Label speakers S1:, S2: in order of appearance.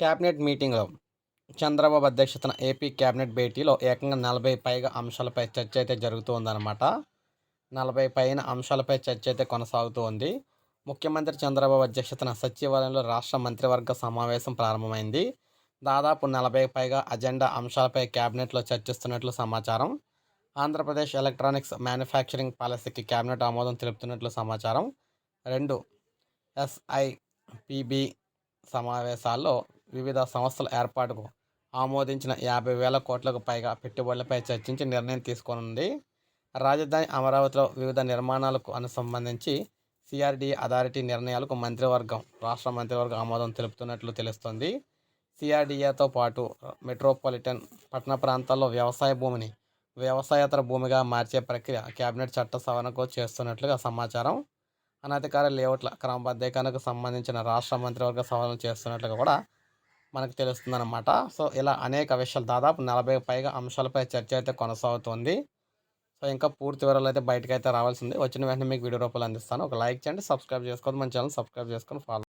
S1: Cabinet మీటింగ్లో చంద్రబాబు అధ్యక్షతన AP cabinet భేటీలో ఏకంగా నలభై పైగా అంశాలపై చర్చ అయితే జరుగుతుందన్నమాట. నలభై పైన అంశాలపై చర్చ అయితే కొనసాగుతూ ఉంది ముఖ్యమంత్రి చంద్రబాబు అధ్యక్షతన సచివాలయంలో రాష్ట్ర మంత్రివర్గ సమావేశం ప్రారంభమైంది. దాదాపు నలభై పైగా అజెండా అంశాలపై కేబినెట్లో చర్చిస్తున్నట్లు సమాచారం. ఆంధ్రప్రదేశ్ ఎలక్ట్రానిక్స్ మ్యానుఫ్యాక్చరింగ్ పాలసీకి కేబినెట్ ఆమోదం తెలుపుతున్నట్లు సమాచారం. రెండు ఎస్ఐపిబి సమావేశాల్లో వివిధ సంస్థల ఏర్పాటుకు ఆమోదించిన యాభై వేల కోట్లకు పైగా పెట్టుబడులపై చర్చించి నిర్ణయం తీసుకోనుంది. రాజధాని అమరావతిలో వివిధ నిర్మాణాలకు అను సంబంధించి సిఆర్డి అథారిటీ నిర్ణయాలకు మంత్రివర్గం రాష్ట్ర మంత్రివర్గం ఆమోదం తెలుపుతున్నట్లు తెలుస్తోంది. సిఆర్డిఏతో పాటు మెట్రోపాలిటన్ పట్టణ ప్రాంతాల్లో వ్యవసాయ భూమిని వ్యవసాయేతర భూమిగా మార్చే ప్రక్రియ కేబినెట్ చట్ట సవరణకు చేస్తున్నట్లుగా సమాచారం. అనధికార లేఅవుట్ల క్రమబద్ధీకరణకు సంబంధించిన రాష్ట్ర మంత్రివర్గ సవరణ చేస్తున్నట్లుగా కూడా మనకు తెలుస్తుందన్నమాట. సో ఇలా అనేక విషయాలు దాదాపు నలభై పైగా అంశాలపై చర్చ అయితే కొనసాగుతుంది. సో ఇంకా పూర్తి వివరాలు అయితే బయటకు అయితే రావాల్సింది. వచ్చిన వెంటనే మీకు వీడియో రూపాయలు అందిస్తాను. ఒక లైక్ చేయండి సబ్స్క్రైబ్ చేసుకోండి మన ఛానల్ సబ్స్క్రైబ్ చేసుకొని ఫాలో